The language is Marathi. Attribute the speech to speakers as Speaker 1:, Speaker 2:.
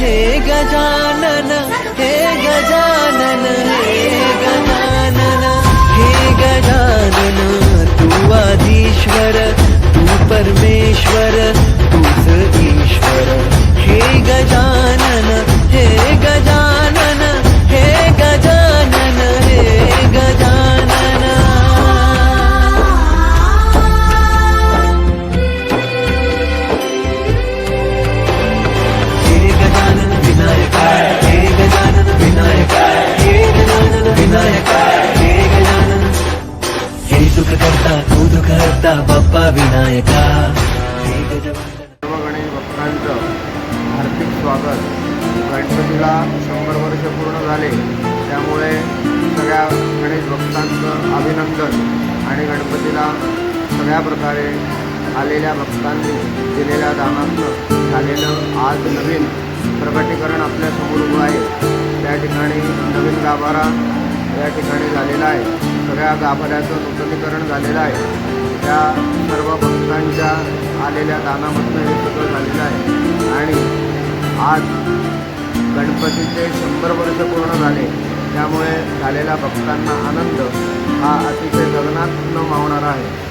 Speaker 1: हे गजानन। सुख करता बाप्पा विनायका
Speaker 2: सर्व गणेश भक्तांचं हार्दिक स्वागत. गणपतीला शंभर वर्ष पूर्ण झाले. त्यामुळे सगळ्या गणेश भक्तांचं अभिनंदन आणि गणपतीला सगळ्या प्रकारे आलेल्या भक्तांनी दिलेल्या दानांचं झालेलं आज नवीन प्रकटीकरण आपल्यासमोर उभं आहे. त्या ठिकाणी नवीन गाभारा या ठिकाणी झालेला आहे. सगळ्या गाभाऱ्याचं नूतनीकरण झालेलं आहे. त्या सर्व भक्तांच्या आलेल्या दानामधनं हे सगळं झालेलं आहे. आणि आज गणपतीचे शंभर वर्ष पूर्ण झाले. त्यामुळे झालेल्या भक्तांना आनंद हा अतिशय गगनात न मावणारा आहे.